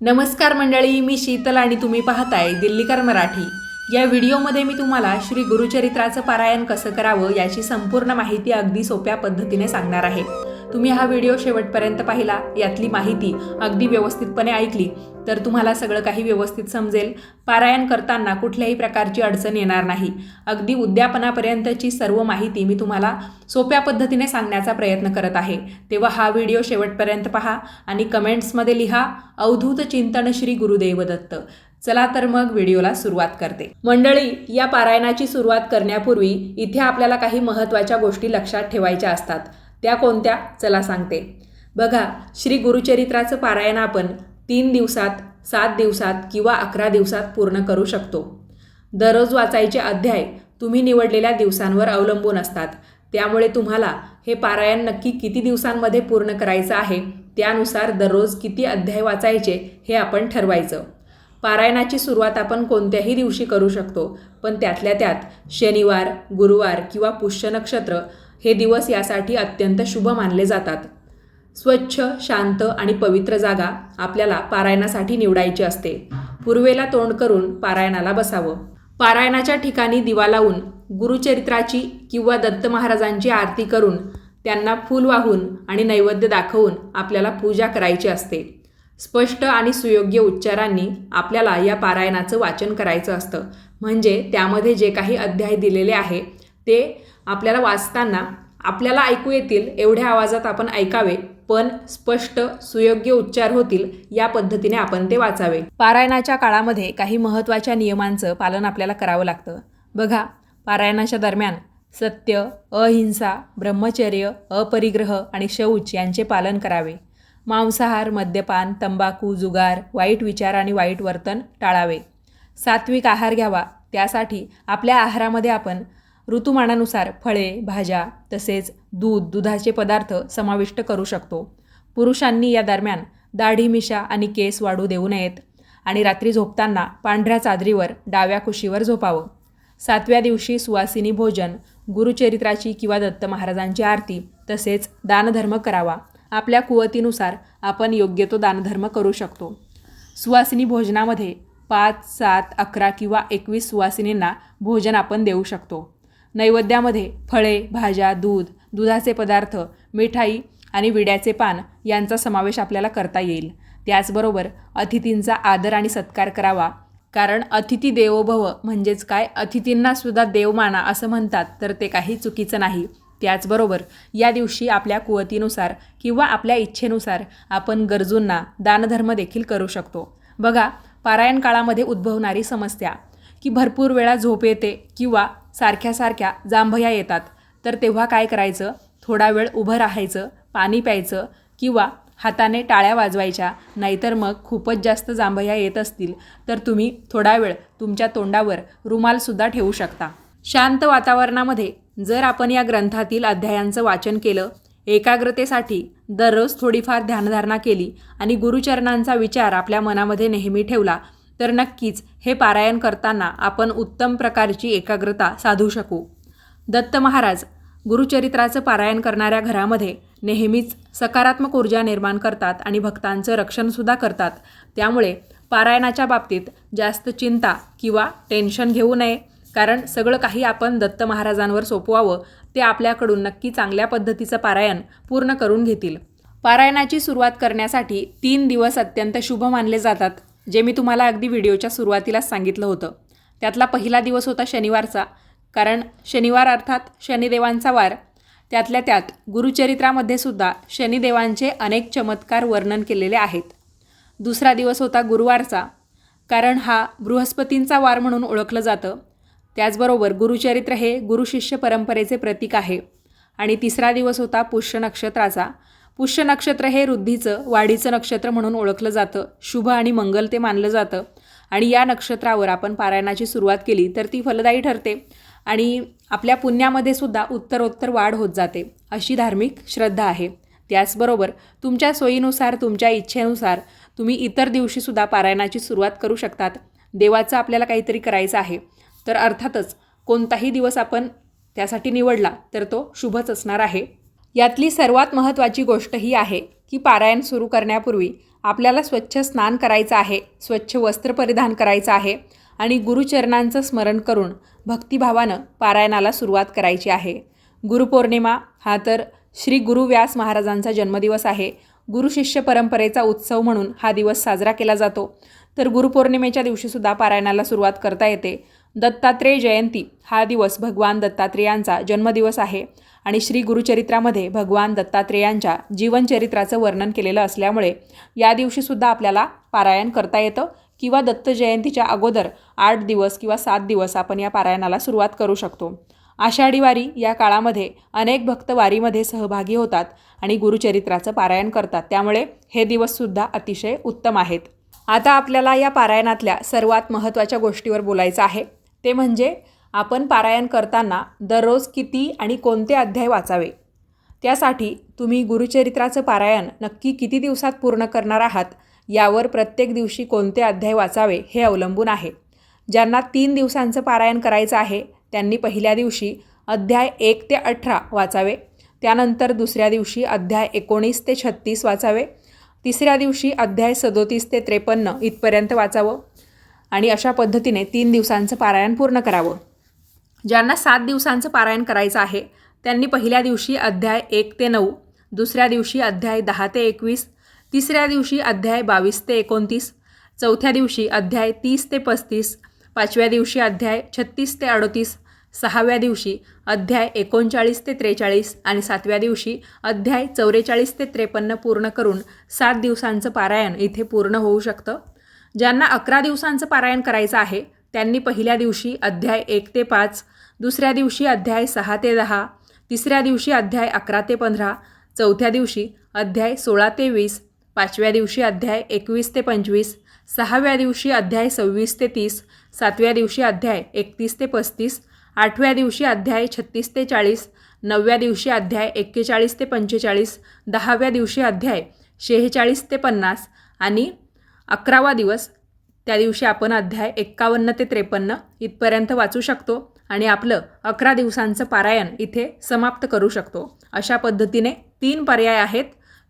नमस्कार मंडळी मी शीतल आणि तुम्ही पाहताय दिल्लीकर मराठी. या व्हिडिओमध्ये मी तुम्हाला श्री गुरुचरित्राचं पारायण कसं करावं याची संपूर्ण माहिती अगदी सोप्या पद्धतीने सांगणार आहे. तुम्ही हा व्हिडिओ शेवटपर्यंत पाहिला यातली माहिती अगदी व्यवस्थितपणे ऐकली तर तुम्हाला सगळं काही व्यवस्थित समजेल. पारायण करताना कुठल्याही प्रकारची अडचण येणार नाही. अगदी उद्यापनापर्यंतची सर्व माहिती मी तुम्हाला सोप्या पद्धतीने सांगण्याचा प्रयत्न करत आहे. तेव्हा हा व्हिडिओ शेवटपर्यंत पहा आणि कमेंट्समध्ये लिहा अवधूत चिंतन श्री गुरुदेव दत्त चला तर मग व्हिडिओला सुरुवात करते. मंडळी या पारायणाची सुरुवात करण्यापूर्वी इथे आपल्याला काही महत्त्वाच्या गोष्टी लक्षात ठेवायच्या असतात. त्या कोणत्या? चला सांगते. बघा श्री गुरुचरित्राचं पारायण आपण तीन दिवसात सात दिवसात किंवा अकरा दिवसात पूर्ण करू शकतो. दररोज वाचायचे अध्याय तुम्ही निवडलेल्या दिवसांवर अवलंबून असतात. त्यामुळे तुम्हाला हे पारायण नक्की किती दिवसांमध्ये पूर्ण करायचं आहे त्यानुसार दररोज किती अध्याय वाचायचे हे आपण ठरवायचं. पारायणाची सुरुवात आपण कोणत्याही दिवशी करू शकतो पण त्यातल्या त्यात शनिवार गुरुवार किंवा पुष्य नक्षत्र हे दिवस यासाठी अत्यंत शुभ मानले जातात. स्वच्छ शांत आणि पवित्र जागा आपल्याला पारायणासाठी निवडायची असते. पूर्वेला तोंड करून पारायणाला बसावं. पारायणाच्या ठिकाणी दिवा लावून गुरुचरित्राची किंवा दत्त महाराजांची आरती करून त्यांना फूल वाहून आणि नैवेद्य दाखवून आपल्याला पूजा करायची असते. स्पष्ट आणि सुयोग्य उच्चारांनी आपल्याला या पारायणाचं वाचन करायचं असतं. म्हणजे त्यामध्ये जे काही अध्याय दिलेले आहे ते आपल्याला वाचताना आपल्याला ऐकू येतील एवढ्या आवाजात आपण ऐकावे पण स्पष्ट सुयोग्य उच्चार होतील या पद्धतीने आपण ते वाचावे. पारायणाच्या काळामध्ये काही महत्त्वाच्या नियमांचं पालन आपल्याला करावं लागतं. बघा पारायणाच्या दरम्यान सत्य अहिंसा ब्रह्मचर्य अपरिग्रह आणि शौच यांचे पालन करावे. मांसाहार मद्यपान तंबाखू जुगार वाईट विचार आणि वाईट वर्तन टाळावे. सात्विक आहार घ्यावा त्यासाठी आपल्या आहारामध्ये आपण ऋतुमानानुसार फळे भाज्या तसेच दूध दुधाचे पदार्थ समाविष्ट करू शकतो. पुरुषांनी या दरम्यान दाढी मिशा आणि केस वाढू देऊ नयेत आणि रात्री झोपताना पांढऱ्या चादरीवर डाव्या कुशीवर झोपावं. सातव्या दिवशी सुवासिनी भोजन गुरुचरित्राची किंवा दत्त महाराजांची आरती तसेच दानधर्म करावा. आपल्या कुवतीनुसार आपण योग्य तो दानधर्म करू शकतो. सुवासिनी भोजनामध्ये पाच सात अकरा किंवा एकवीस सुवासिनींना भोजन आपण देऊ शकतो. नैवेद्यामध्ये फळे भाज्या दूध दुधाचे पदार्थ मिठाई आणि विड्याचे पान यांचा समावेश आपल्याला करता येईल. त्याचबरोबर अतिथींचा आदर आणि सत्कार करावा. कारण अतिथी देवोभव म्हणजेच काय? अतिथींनासुद्धा देव माना असं म्हणतात तर ते काही चुकीचं नाही. त्याचबरोबर या दिवशी आपल्या कुवतीनुसार किंवा आपल्या इच्छेनुसार आपण गरजूंना दानधर्म देखील करू शकतो. बघा पारायण काळामध्ये उद्भवणारी समस्या की भरपूर वेळा झोप येते किंवा सारख्या सारख्या जांभया येतात. तर तेव्हा काय करायचं? थोडा वेळ उभं राहायचं पाणी प्यायचं किंवा हाताने टाळ्या वाजवायच्या. नाहीतर मग खूपच जास्त जांभया येत असतील. तर तुम्ही थोडा वेळ तुमच्या तोंडावर रुमालसुद्धा ठेवू शकता. शांत वातावरणामध्ये जर आपण या ग्रंथातील अध्यायांचं वाचन केलं एकाग्रतेसाठी दररोज थोडीफार ध्यानधारणा केली आणि गुरुचरणांचा विचार आपल्या मनामध्ये नेहमी ठेवला तर नक्कीच हे पारायण करताना आपण उत्तम प्रकारची एकाग्रता साधू शकू. दत्त महाराज गुरुचरित्राचं पारायण करणाऱ्या घरामध्ये नेहमीच सकारात्मक ऊर्जा निर्माण करतात आणि भक्तांचं रक्षणसुद्धा करतात. त्यामुळे पारायणाच्या बाबतीत जास्त चिंता किंवा टेन्शन घेऊ नये. कारण सगळं काही आपण दत्त महाराजांवर सोपवावं ते आपल्याकडून नक्की चांगल्या पद्धतीचं पारायण पूर्ण करून घेतील. पारायणाची सुरुवात करण्यासाठी तीन दिवस अत्यंत शुभ मानले जातात. जे मी तुम्हाला अगदी व्हिडिओच्या सुरुवातीलाच सांगितलं होतं. त्यातला पहिला दिवस होता शनिवारचा कारण शनिवार अर्थात शनिदेवांचा वार. त्यातल्या त्यात गुरुचरित्रामध्ये सुद्धा शनिदेवांचे अनेक चमत्कार वर्णन केलेले आहेत. दुसरा दिवस होता गुरुवारचा कारण हा बृहस्पतींचा वार म्हणून ओळखलं जातं. त्याचबरोबर गुरुचरित्र हे गुरुशिष्य परंपरेचे प्रतीक आहे. आणि तिसरा दिवस होता पुष्य नक्षत्राचा पुष्य नक्षत्र हे वृद्धीचं वाढीचं नक्षत्र म्हणून ओळखलं जातं. शुभ आणि मंगल ते मानलं जातं. आणि या नक्षत्रावर आपण पारायणाची सुरुवात केली तर ती फलदायी ठरते. आणि आपल्या पुण्यामध्ये सुद्धा उत्तरोत्तर वाढ होत जाते अशी धार्मिक श्रद्धा आहे. त्याचबरोबर तुमच्या सोयीनुसार तुमच्या इच्छेनुसार तुम्ही इतर दिवशीसुद्धा पारायणाची सुरुवात करू शकतात. देवाचं आपल्याला काहीतरी करायचं आहे. तर अर्थातच कोणताही दिवस आपण त्यासाठी निवडला तर तो शुभच असणार आहे. यातली सर्वात महत्त्वाची गोष्ट ही आहे की पारायण सुरू करण्यापूर्वी आपल्याला स्वच्छ स्नान करायचं आहे स्वच्छ वस्त्र परिधान करायचं आहे आणि गुरुचरणांचं स्मरण करून भक्तिभावानं पारायणाला सुरुवात करायची आहे. गुरुपौर्णिमा हा तर श्री गुरु व्यास महाराजांचा जन्मदिवस आहे. गुरुशिष्य परंपरेचा उत्सव म्हणून हा दिवस साजरा केला जातो. तर गुरुपौर्णिमेच्या दिवशीसुद्धा पारायणाला सुरुवात करता येते. दत्तात्रेय जयंती हा दिवस भगवान दत्तात्रेयांचा जन्मदिवस आहे आणि श्री गुरुचरित्रामध्ये भगवान दत्तात्रेयांच्या जीवनचरित्राचं वर्णन केलेलं असल्यामुळे या दिवशीसुद्धा आपल्याला पारायण करता येतं किंवा दत्त जयंतीच्या अगोदर आठ दिवस किंवा सात दिवस आपण या पारायणाला सुरुवात करू शकतो. आषाढी वारी या काळामध्ये अनेक भक्त वारीमध्ये सहभागी होतात आणि गुरुचरित्राचं पारायण करतात. त्यामुळे हे दिवससुद्धा अतिशय उत्तम आहेत. आता आपल्याला या पारायणातल्या सर्वात महत्त्वाच्या गोष्टीवर बोलायचं आहे. ते म्हणजे आपण पारायण करताना दररोज किती आणि कोणते अध्याय वाचावे? त्यासाठी तुम्ही गुरुचरित्राचं पारायण नक्की किती दिवसात पूर्ण करणार आहात? यावर प्रत्येक दिवशी कोणते अध्याय वाचावे हे अवलंबून आहे. ज्यांना तीन दिवसांचं पारायण करायचं आहे त्यांनी पहिल्या दिवशी अध्याय एक ते अठरा वाचावे. त्यानंतर दुसऱ्या दिवशी अध्याय एकोणीस ते छत्तीस वाचावे. तिसऱ्या दिवशी अध्याय सदोतीस ते त्रेपन्न इथपर्यंत वाचावं. आणि अशा पद्धतीने तीन दिवसांचं पारायण पूर्ण करावं. ज्यांना सात दिवसांचं पारायण करायचं आहे त्यांनी पहिल्या दिवशी अध्याय एक ते नऊ दुसऱ्या दिवशी अध्याय दहा ते एकवीस तिसऱ्या दिवशी अध्याय बावीस ते एकोणतीस चौथ्या दिवशी अध्याय तीस ते पस्तीस पाचव्या दिवशी अध्याय छत्तीस ते अडतीस सहाव्या दिवशी अध्याय एकोणचाळीस ते त्रेचाळीस आणि सातव्या दिवशी अध्याय चौवेचाळीस ते त्रेपन्न पूर्ण करून सात दिवसांचं पारायण इथे पूर्ण होऊ शकतं. ज्यांना अकरा दिवसांचं पारायण करायचं आहे त्यांनी पहिल्या दिवशी अध्याय एक ते पाच दुसऱ्या दिवशी अध्याय सहा ते दहा तिसऱ्या दिवशी अध्याय अकरा ते पंधरा चौथ्या दिवशी अध्याय सोळा ते वीस पाचव्या दिवशी अध्याय एकवीस ते पंचवीस सहाव्या दिवशी अध्याय सव्वीस ते तीस सातव्या दिवशी अध्याय एकतीस ते पस्तीस आठव्या दिवशी अध्याय छत्तीस ते चाळीस नवव्या दिवशी अध्याय एक्केचाळीस ते पंचेचाळीस दहाव्या दिवशी अध्याय शेहेचाळीस ते पन्नास आणि अकरावा दिवस. त्या दिवशी आपण अध्याय एक्कावन्न ते त्रेपन्न इथपर्यंत वाचू शकतो आणि आपलं अकरा दिवसांचं पारायण इथे समाप्त करू शकतो. अशा पद्धतीने तीन पर्याय आहेत.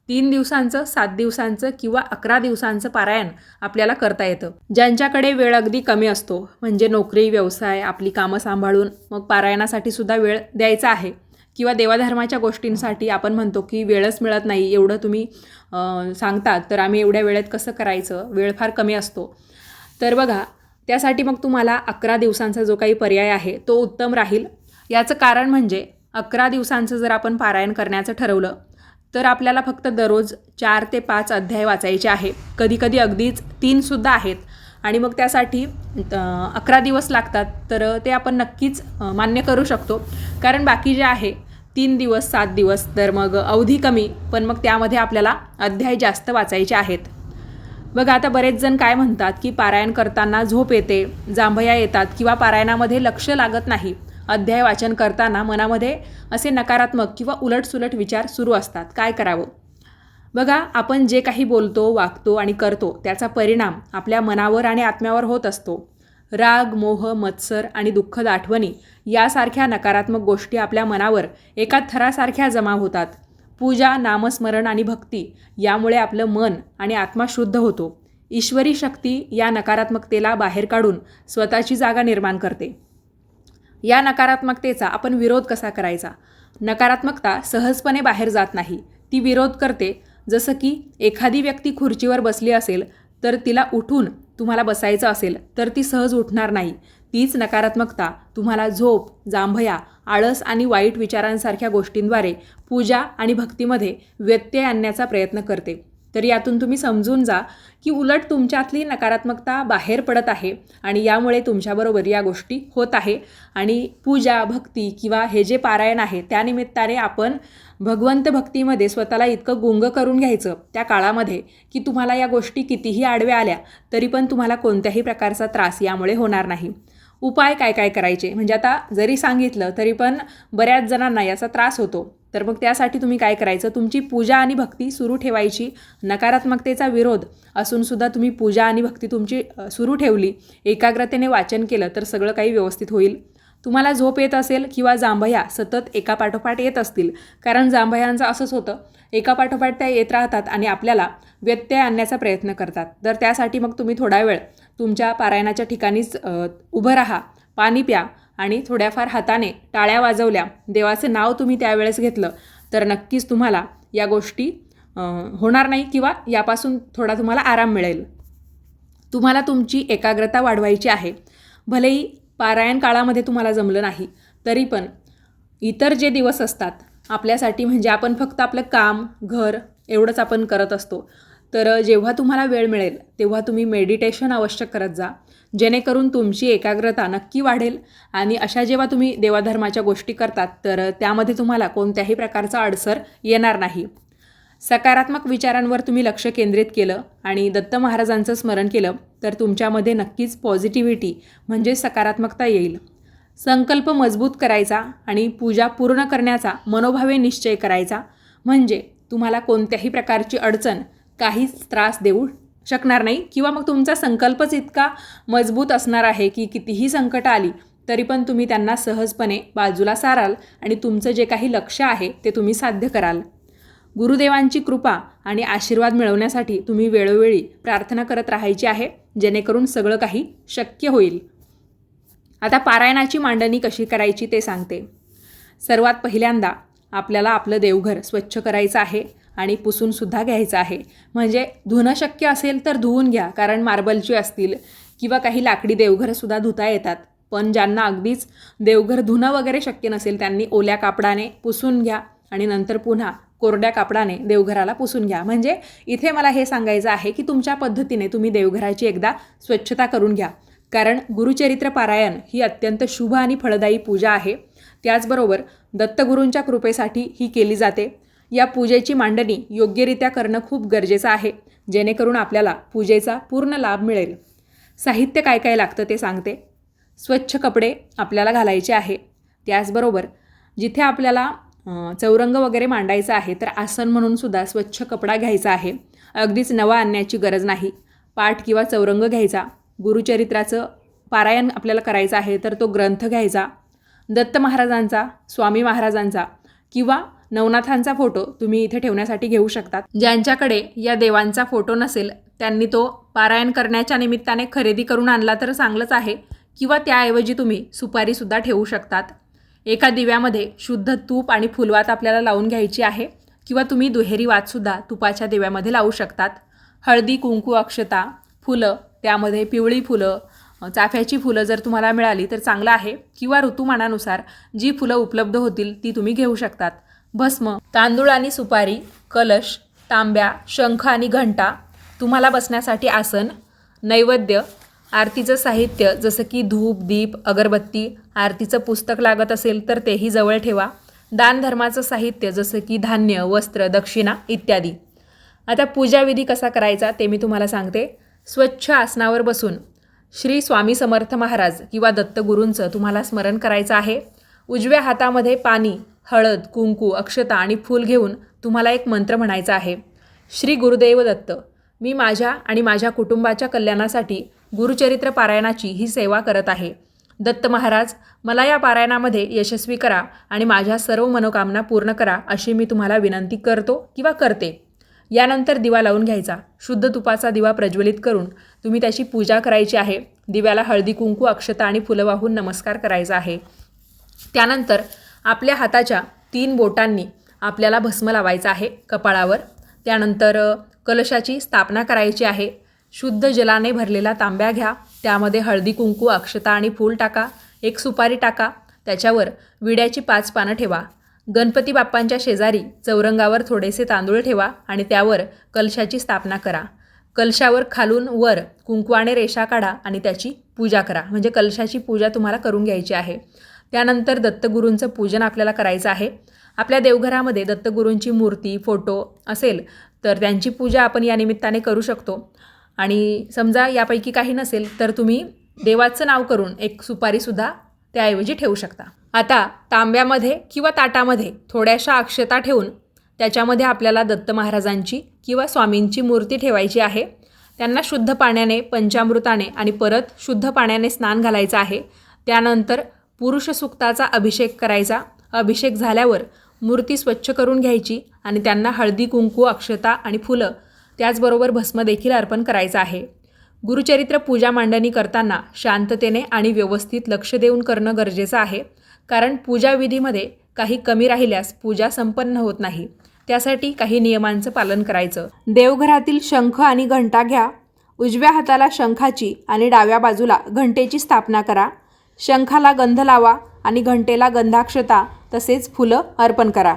तीन दिवसांचं सात दिवसांचं किंवा अकरा दिवसांचं पारायण आपल्याला करता येतं. ज्यांच्याकडे वेळ अगदी कमी असतो म्हणजे नोकरी व्यवसाय आपली कामं सांभाळून मग पारायणासाठी सुद्धा वेळ द्यायचा आहे. किंवा देवाधर्माच्या गोष्टींसाठी आपण म्हणतो की वेळच मिळत नाही एवढं तुम्ही सांगतात. तर आम्ही एवढ्या वेळेत कसं करायचं? वेळ फार कमी असतो. तर बघा त्यासाठी मग तुम्हाला अकरा दिवसांचा जो काही पर्याय आहे तो उत्तम राहील. याचं कारण म्हणजे अकरा दिवसांचं जर आपण पारायण करण्याचं ठरवलं तर आपल्याला फक्त दररोज चार ते पाच अध्याय वाचायचे आहे. कधीकधी अगदीच तीनसुद्धा आहेत. आणि मग त्यासाठी अकरा दिवस लागतात. तर ते आपण नक्कीच मान्य करू शकतो. कारण बाकी जे आहे तीन दिवस सात दिवस तर मग अवधी कमी पण मग त्यामध्ये आपल्याला अध्याय जास्त वाचायचे आहेत. बघा आता बरेच जण काय म्हणतात की पारायण करताना झोप येते जांभया येतात किंवा पारायणामध्ये लक्ष लागत नाही. अध्याय वाचन करताना मनामध्ये असे नकारात्मक किंवा उलटसुलट विचार सुरू असतात. काय करावं? बघा आपण जे काही बोलतो वागतो आणि करतो त्याचा परिणाम आपल्या मनावर आणि आत्म्यावर होत असतो. राग मोह मत्सर आणि दुःखद आठवणी यासारख्या नकारात्मक गोष्टी आपल्या मनावर एका थरासारख्या जमा होतात. पूजा नामस्मरण आणि भक्ती यामुळे आपलं मन आणि आत्मा शुद्ध होतो. ईश्वरी शक्ती या नकारात्मकतेला बाहेर काढून स्वतःची जागा निर्माण करते. या नकारात्मकतेचा आपण विरोध कसा करायचा? नकारात्मकता सहजपणे बाहेर जात नाही. ती विरोध करते. जसं की एखादी व्यक्ती खुर्चीवर बसली असेल तर तिला उठून तुम्हाला बसायचं असेल तर ती सहज उठणार नाही. तीच नकारात्मकता. तुम्हाला झोप जांभया आळस आणि वाईट विचारांसारख्या गोष्टींद्वारे पूजा आणि भक्तीमध्ये व्यत्यय आणण्याचा प्रयत्न करते. तर यातून तुम्ही समजून जा की उलट तुमच्यातली नकारात्मकता बाहेर पडत आहे आणि यामुळे तुमच्याबरोबर या गोष्टी होत आहे. आणि पूजा भक्ती किंवा हे जे पारायण आहे त्यानिमित्ताने आपण भगवंत भक्तीमध्ये स्वतःला इतकं गुंग करून घ्यायचं त्या काळामध्ये की तुम्हाला या गोष्टी कितीही आडव्या आल्या तरी पण तुम्हाला कोणत्याही प्रकारचा त्रास यामुळे होणार नाही. उपाय काय काय करायचे? म्हणजे आता जरी सांगितलं तरी पण बऱ्याच जणांना याचा त्रास होतो. तर मग त्यासाठी तुम्ही काय करायचं? तुमची पूजा आणि भक्ती सुरू ठेवायची. नकारात्मकतेचा विरोध असूनसुद्धा तुम्ही पूजा आणि भक्ती तुमची सुरू ठेवली. एकाग्रतेने वाचन केलं तर सगळं काही व्यवस्थित होईल. तुम्हाला झोप येत असेल किंवा जांभया सतत एका पाठोपाठ येत असतील. कारण जांभयांचं असंच होतं. एका पाठोपाठ त्या येत राहतात आणि आपल्याला व्यत्यय आणण्याचा प्रयत्न करतात. तर त्यासाठी मग तुम्ही थोडा वेळ तुमच्या पारायणाच्या ठिकाणीच उभं राहा. पाणी प्या. आणि थोड्याफार हाताने टाळ्या वाजवल्या. देवाचं नाव तुम्ही त्यावेळेस घेतलं. तर नक्कीच तुम्हाला या गोष्टी होणार नाही किंवा यापासून थोडा तुम्हाला आराम मिळेल. तुम्हाला तुमची एकाग्रता वाढवायची आहे. भलेही पारायण काळामध्ये तुम्हाला जमलं नाही तरी पण इतर जे दिवस असतात आपल्यासाठी म्हणजे आपण फक्त आपलं काम घर एवढंच आपण करत असतो. तर जेव्हा तुम्हाला वेळ मिळेल तेव्हा तुम्ही मेडिटेशन आवश्यक करत जा. जेणेकरून तुमची एकाग्रता नक्की वाढेल. आणि अशा जेव्हा तुम्ही देवाधर्माच्या गोष्टी करतात तर त्यामध्ये तुम्हाला कोणत्याही प्रकारचा अडसर येणार नाही. सकारात्मक विचारांवर तुम्ही लक्ष केंद्रित केलं आणि दत्त महाराजांचं स्मरण केलं तर तुमच्यामध्ये नक्कीच पॉझिटिव्हिटी म्हणजे सकारात्मकता येईल. संकल्प मजबूत करायचा आणि पूजा पूर्ण करण्याचा मनोभावे निश्चय करायचा. म्हणजे तुम्हाला कोणत्याही प्रकारची अडचण काहीच त्रास देऊ शकणार नाही किंवा मग तुमचा संकल्पच इतका मजबूत असणार आहे की कितीही संकट आली तरी पण तुम्ही त्यांना सहजपणे बाजूला साराल आणि तुमचं जे काही लक्ष आहे ते तुम्ही साध्य कराल. गुरुदेवांची कृपा आणि आशीर्वाद मिळवण्यासाठी तुम्ही वेळोवेळी प्रार्थना करत राहायची आहे जेणेकरून सगळं काही शक्य होईल. आता पारायणाची मांडणी कशी करायची ते सांगते. सर्वात पहिल्यांदा आपल्याला आपलं देवघर स्वच्छ करायचं आहे. आणि पुसूनसुद्धा घ्यायचं आहे. म्हणजे धुणं शक्य असेल तर धुवून घ्या कारण मार्बलची असतील किंवा काही लाकडी देवघरसुद्धा धुता येतात. पण ज्यांना अगदीच देवघर धुणं वगैरे शक्य नसेल त्यांनी ओल्या कापडाने पुसून घ्या आणि नंतर पुन्हा कोरड्या कापडाने देवघराला पुसून घ्या. म्हणजे इथे मला हे सांगायचं आहे की तुमच्या पद्धतीने तुम्ही देवघराची एकदा स्वच्छता करून घ्या. कारण गुरुचरित्र पारायण ही अत्यंत शुभ आणि फळदायी पूजा आहे. त्याचबरोबर दत्तगुरूंच्या कृपेसाठी ही केली जाते. या पूजेची मांडणी योग्यरित्या करणं खूप गरजेचं आहे. जेणेकरून आपल्याला पूजेचा पूर्ण लाभ मिळेल. साहित्य काय काय लागतं ते सांगते. स्वच्छ कपडे आपल्याला घालायचे आहे. त्याचबरोबर जिथे आपल्याला चौरंग वगैरे मांडायचं आहे तर आसन म्हणून सुद्धा स्वच्छ कपडा घ्यायचा आहे. अगदीच नवा आणण्याची गरज नाही. पाठ किंवा चौरंग घ्यायचा. गुरुचरित्राचं पारायण आपल्याला करायचं आहे तर तो ग्रंथ घ्यायचा. दत्त महाराजांचा स्वामी महाराजांचा किंवा नवनाथांचा फोटो तुम्ही इथे ठेवण्यासाठी घेऊ शकतात. ज्यांच्याकडे या देवांचा फोटो नसेल त्यांनी तो पारायण करण्याच्या निमित्ताने खरेदी करून आणला तर चांगलंच आहे किंवा त्याऐवजी तुम्ही सुपारीसुद्धा ठेवू शकतात. एका दिव्यामध्ये शुद्ध तूप आणि फुलवात आपल्याला लावून घ्यायची आहे किंवा तुम्ही दुहेरी वातसुद्धा तुपाच्या दिव्यामध्ये लावू शकतात. हळदी कुंकू अक्षता फुलं त्यामध्ये पिवळी फुलं चाफ्याची फुलं जर तुम्हाला मिळाली तर चांगलं आहे किंवा ऋतुमानानुसार जी फुलं उपलब्ध होतील ती तुम्ही घेऊ शकतात. भस्म तांदूळ आणि सुपारी कलश तांब्या शंख आणि घंटा तुम्हाला बसण्यासाठी आसन नैवेद्य आरतीचं साहित्य जसं की धूप दीप अगरबत्ती आरतीचं पुस्तक लागत असेल तर तेही जवळ ठेवा. दानधर्माचं साहित्य जसं की धान्य वस्त्र दक्षिणा इत्यादी. आता पूजाविधी कसा करायचा ते मी तुम्हाला सांगते. स्वच्छ आसनावर बसून श्री स्वामी समर्थ महाराज किंवा दत्तगुरूंचं तुम्हाला स्मरण करायचं आहे. उजव्या हातामध्ये पाणी हळद कुंकू अक्षता आणि फूल घेऊन तुम्हाला एक मंत्र म्हणायचा आहे. श्री गुरुदेव दत्त मी माझ्या आणि माझ्या कुटुंबाच्या कल्याणासाठी गुरुचरित्र पारायणाची ही सेवा करत आहे. दत्त महाराज मला या पारायणामध्ये यशस्वी करा आणि माझ्या सर्व मनोकामना पूर्ण करा अशी मी तुम्हाला विनंती करतो किंवा करते. यानंतर दिवा लावून घ्यायचा. शुद्ध तुपाचा दिवा प्रज्वलित करून तुम्ही त्याची पूजा करायची आहे. दिव्याला हळदी कुंकू अक्षता आणि फुलं वाहून नमस्कार करायचा आहे. त्यानंतर आपल्या हाताच्या तीन बोटांनी आपल्याला भस्म लावायचं आहे कपाळावर. त्यानंतर कलशाची स्थापना करायची आहे. शुद्ध जलाने भरलेला तांब्या घ्या. त्यामध्ये हळदी कुंकू अक्षता आणि फूल टाका. एक सुपारी टाका. त्याच्यावर विड्याची पाच पानं ठेवा. गणपती बाप्पांच्या शेजारी चौरंगावर थोडेसे तांदूळ ठेवा आणि त्यावर कलशाची स्थापना करा. कलशावर खालून वर कुंकवाने रेषा काढा आणि त्याची पूजा करा. म्हणजे कलशाची पूजा तुम्हाला करून घ्यायची आहे. त्यानंतर दत्तगुरूंचं पूजन आपल्याला करायचं आहे. आपल्या देवघरामध्ये दत्तगुरूंची मूर्ती फोटो असेल तर त्यांची पूजा आपण या निमित्ताने करू शकतो. आणि समजा यापैकी काही नसेल तर तुम्ही देवाचं नाव करून एक सुपारीसुद्धा त्याऐवजी ठेवू शकता. आता तांब्यामध्ये किंवा ताटामध्ये थोड्याशा अक्षता ठेवून त्याच्यामध्ये आपल्याला दत्त महाराजांची किंवा स्वामींची मूर्ती ठेवायची आहे. त्यांना शुद्ध पाण्याने पंचामृताने आणि परत शुद्ध पाण्याने स्नान घालायचं आहे. त्यानंतर पुरुष सुक्ताचा अभिषेक करायचा. अभिषेक झाल्यावर मूर्ती स्वच्छ करून घ्यायची आणि त्यांना हळदी कुंकू अक्षता आणि फुलं त्याचबरोबर भस्म देखील अर्पण करायचं आहे. गुरुचरित्र पूजा मांडणी करताना शांततेने आणि व्यवस्थित लक्ष देऊन करणं गरजेचं आहे. कारण पूजाविधीमध्ये काही कमी राहिल्यास पूजा संपन्न होत नाही. त्यासाठी काही नियमांचं पालन करायचं. देवघरातील शंख आणि घंटा घ्या. उजव्या हाताला शंखाची आणि डाव्या बाजूला घंटेची स्थापना करा. शंखाला गंध लावा आणि घंटेला गंधाक्षता तसेच फुलं अर्पण करा.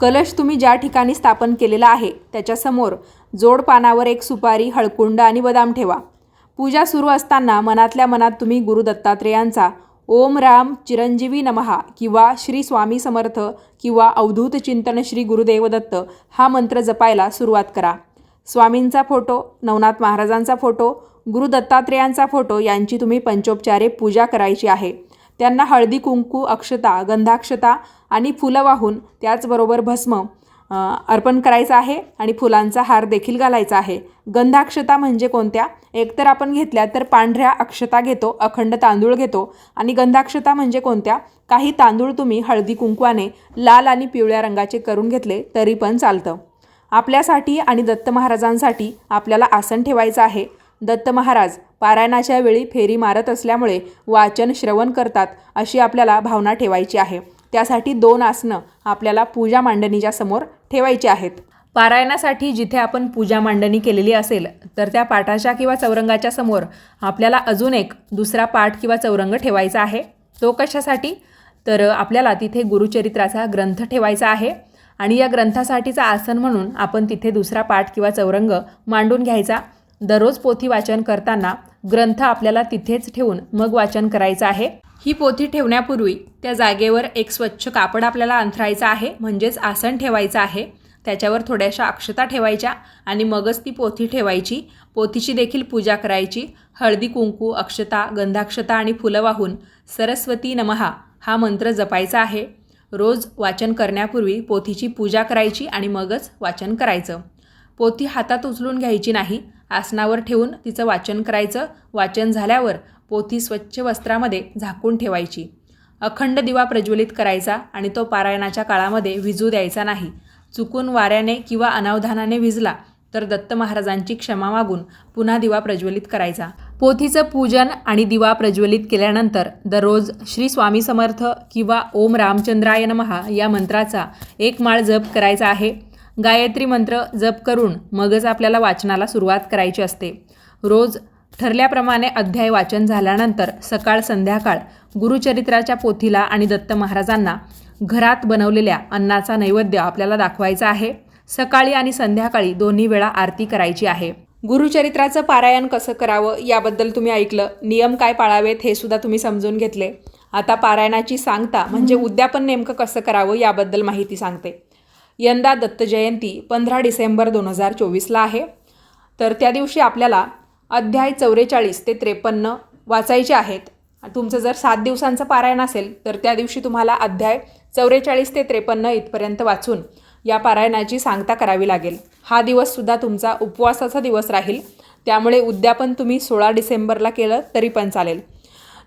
कलश तुम्ही ज्या ठिकाणी स्थापन केलेला आहे त्याच्यासमोर जोडपानावर एक सुपारी हळकुंड आणि बदाम ठेवा. पूजा सुरू असताना मनातल्या मनात तुम्ही गुरु दत्तात्रेयांचा ओम राम चिरंजीवी नमहा किंवा श्री स्वामी समर्थ किंवा अवधूत चिंतन श्री गुरुदेवदत्त हा मंत्र जपायला सुरुवात करा. स्वामींचा फोटो नवनाथ महाराजांचा फोटो गुरु दत्तात्रेयांचा फोटो यांची तुम्ही पंचोपचारे पूजा करायची आहे. त्यांना हळदी कुंकू अक्षता गंधाक्षता आणि फुलं वाहून त्याचबरोबर भस्म अर्पण करायचं आहे आणि फुलांचा हार देखील घालायचा आहे. गंधाक्षता म्हणजे कोणत्या? एकतर आपण घेतल्या तर पांढऱ्या अक्षता घेतो अखंड तांदूळ घेतो. आणि गंधाक्षता म्हणजे कोणत्या? काही तांदूळ तुम्ही हळदी कुंकवाने लाल आणि पिवळ्या रंगाचे करून घेतले तरी पण चालतं. आपल्यासाठी आणि दत्त महाराजांसाठी आपल्याला आसन ठेवायचं आहे. दत्त महाराज पारायणाच्या वेळी फेरी मारत असल्यामुळे वाचन श्रवण करतात अशी आपल्याला भावना ठेवायची आहे. त्यासाठी दोन आसनं आपल्याला पूजा मांडणीच्या समोर ठेवायची आहेत. पारायणासाठी जिथे आपण पूजा मांडणी केलेली असेल तर त्या पाठाच्या किंवा चौरंगाच्या समोर आपल्याला अजून एक दुसरा पाठ किंवा चौरंग ठेवायचा आहे. तो कशासाठी? तर आपल्याला तिथे गुरुचरित्राचा ग्रंथ ठेवायचा आहे आणि या ग्रंथासाठीचं आसन म्हणून आपण तिथे दुसरा पाठ किंवा चौरंग मांडून घ्यायचा. दररोज पोथी वाचन करताना ग्रंथ आपल्याला तिथेच ठेवून मग वाचन करायचं आहे. ही पोथी ठेवण्यापूर्वी त्या जागेवर एक स्वच्छ कापड आपल्याला अंथरायचं आहे म्हणजेच आसन ठेवायचं आहे. त्याच्यावर थोड्याशा अक्षता ठेवायच्या आणि मगच ती पोथी ठेवायची. पोथीची देखील पूजा करायची. हळदी कुंकू अक्षता गंधाक्षता आणि फुलं वाहून सरस्वती नमहा हा मंत्र जपायचा आहे. रोज वाचन करण्यापूर्वी पोथीची पूजा करायची आणि मगच वाचन करायचं. पोथी हातात उचलून घ्यायची नाही आसनावर ठेवून तिचं वाचन करायचं. वाचन झाल्यावर पोथी स्वच्छ वस्त्रामध्ये झाकून ठेवायची. अखंड दिवा प्रज्वलित करायचा आणि तो पारायणाच्या काळामध्ये विजू द्यायचा नाही. चुकून वाऱ्याने किंवा अनावधानाने विजला तर दत्त महाराजांची क्षमा मागून पुन्हा दिवा प्रज्वलित करायचा. पोथीचं पूजन आणि दिवा प्रज्वलित केल्यानंतर दररोज श्री स्वामी समर्थ किंवा ओम रामचंद्राय नमहा या मंत्राचा एक माळ जप करायचा आहे. गायत्री मंत्र जप करून मगच आपल्याला वाचनाला सुरुवात करायची असते. रोज ठरल्याप्रमाणे अध्याय वाचन झाल्यानंतर सकाळ संध्याकाळ गुरुचरित्राच्या पोथीला आणि दत्त महाराजांना घरात बनवलेल्या अन्नाचा नैवेद्य आपल्याला दाखवायचा आहे. सकाळी आणि संध्याकाळी दोन्ही वेळा आरती करायची आहे. गुरुचरित्राचं पारायण कसं करावं याबद्दल तुम्ही ऐकलं. नियम काय पाळावेत हे सुद्धा तुम्ही समजून घेतले. आता पारायणाची सांगता म्हणजे उद्यापन नेमकं कसं करावं याबद्दल माहिती सांगते. यंदा दत्त जयंती पंधरा डिसेंबर दोन हजार चोवीसला आहे. तर त्या दिवशी आपल्याला अध्याय चौवेचाळीस ते त्रेपन्न वाचायचे आहेत. तुमचं जर सात दिवसांचं पारायण असेल तर त्या दिवशी तुम्हाला अध्याय चौवेचाळीस ते त्रेपन्न इथपर्यंत वाचून या पारायणाची सांगता करावी लागेल. हा दिवससुद्धा तुमचा उपवासाचा दिवस राहील. त्यामुळे उद्यापन तुम्ही सोळा डिसेंबरला केलं तरी पण चालेल.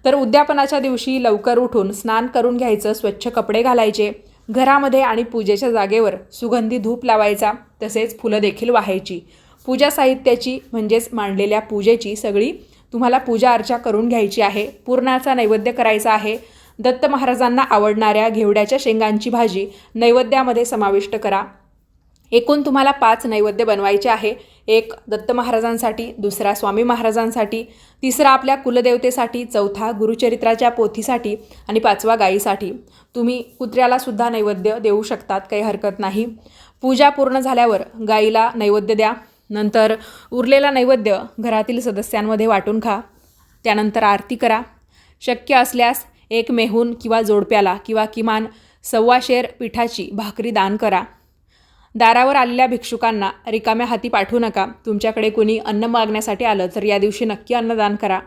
तर उद्यापनाच्या दिवशी लवकर उठून स्नान करून घ्यायचं स्वच्छ कपडे घालायचे घरामध्ये आणि पूजेच्या जागेवर सुगंधी धूप लावायचा तसेच फुलं देखील वाहायची. पूजा साहित्याची म्हणजेच मांडलेल्या पूजेची सगळी तुम्हाला पूजा अर्चा करून घ्यायची आहे. पूर्णाचा नैवेद्य करायचा आहे. दत्त महाराजांना आवडणाऱ्या घेवड्याच्या शेंगांची भाजी नैवेद्यामध्ये समाविष्ट करा. एकूण तुम्हाला पाच नैवेद्य बनवायचे आहे. एक दत्त महाराजांसाठी दुसरा स्वामी महाराजांसाठी तिसरा आपल्या कुलदेवतेसाठी चौथा गुरुचरित्राच्या पोथीसाठी आणि पाचवा गायीसाठी. तुम्ही कुत्र्यालासुद्धा नैवेद्य देऊ शकतात काही हरकत नाही. पूजा पूर्ण झाल्यावर गाईला नैवेद्य द्या. नंतर उरलेला नैवेद्य घरातील सदस्यांमध्ये वाटून खा. त्यानंतर आरती करा. शक्य असल्यास एक मेहून किंवा जोडप्याला किंवा किमान सव्वा शेर पिठाची भाकरी दान करा. दारावर आलेल्या भिक्षुकांना रिकाम्या हाती पाठवू नका. तुमच्याकडे कुणी अन्न मागण्यासाठी आलं तर या दिवशी नक्की अन्नदान करा.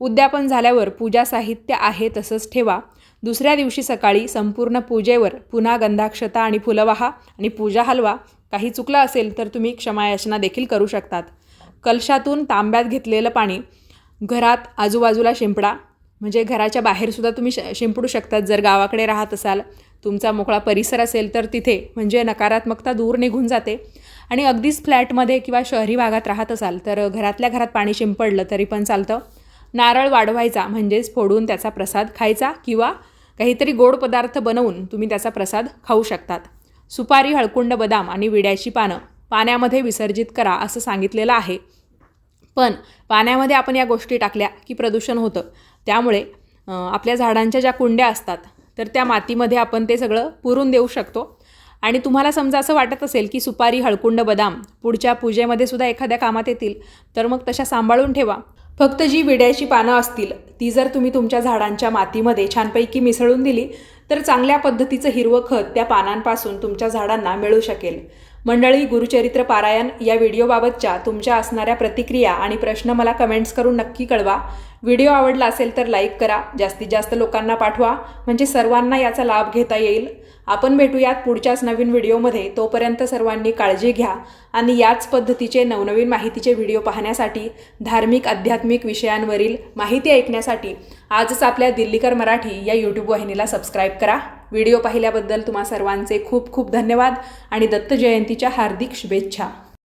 उद्यापन झाल्यावर पूजा साहित्य आहे तसंच ठेवा. दुसऱ्या दिवशी सकाळी संपूर्ण पूजेवर पुन्हा गंधाक्षता आणि फुलं वाहा आणि पूजा हलवा. काही चुकलं असेल तर तुम्ही क्षमायाचना देखील करू शकतात. कलशातून तांब्यात घेतलेलं पाणी. घरात आजूबाजूला शिंपडा. म्हणजे घराच्या बाहेरसुद्धा तुम्ही श शिंपडू शकतात. जर गावाकडे राहत असाल तुमचा मोकळा परिसर असेल तर तिथे म्हणजे नकारात्मकता दूर निघून जाते. आणि अगदीच फ्लॅटमध्ये किंवा शहरी भागात राहत असाल तर घरातल्या घरात पाणी शिंपडलं तरी पण चालतं. नारळ वाढवायचा म्हणजेच फोडून त्याचा प्रसाद खायचा किंवा काहीतरी गोड पदार्थ बनवून तुम्ही त्याचा प्रसाद खाऊ शकतात. सुपारी हळकुंड बदाम आणि विड्याची पानं पाण्यामध्ये विसर्जित करा असं सांगितलेलं आहे. पण पाण्यामध्ये आपण या गोष्टी टाकल्या की प्रदूषण होतं. त्यामुळे आपल्या झाडांच्या ज्या कुंड्या असतात तर त्या मातीमध्ये आपण ते सगळं पुरून देऊ शकतो. आणि तुम्हाला समजा असं वाटत असेल की सुपारी हळकुंड बदाम पुढच्या पूजेमध्ये सुद्धा एखाद्या कामात येतील तर मग तशा सांभाळून ठेवा. फक्त जी विड्याची पानं असतील ती जर तुम्ही तुमच्या झाडांच्या मातीमध्ये छानपैकी मिसळून दिली तर चांगल्या पद्धतीचं हिरवं खत त्या पानांपासून तुमच्या झाडांना मिळू शकेल. मंडळी गुरुचरित्र पारायण या व्हिडिओबाबतच्या तुमच्या असणाऱ्या प्रतिक्रिया आणि प्रश्न मला कमेंट्स करून नक्की कळवा. व्हिडिओ आवडला असेल तर लाईक करा जास्तीत जास्त लोकांना पाठवा. म्हणजे सर्वांना याचा लाभ घेता येईल. आपण भेटूयात पुढच्याच नवीन व्हिडिओमध्ये. तोपर्यंत सर्वांनी काळजी घ्या आणि याच पद्धतीचे नवनवीन माहितीचे व्हिडिओ पाहण्यासाठी धार्मिक आध्यात्मिक विषयांवरील माहिती ऐकण्यासाठी आजच आपल्या दिल्लीकर मराठी या यूट्यूब वाहिनीला सबस्क्राईब करा. व्हिडिओ पाहिल्याबद्दल तुम्हा सर्वांचे खूप खूप धन्यवाद आणि दत्त जयंतीच्या हार्दिक शुभेच्छा.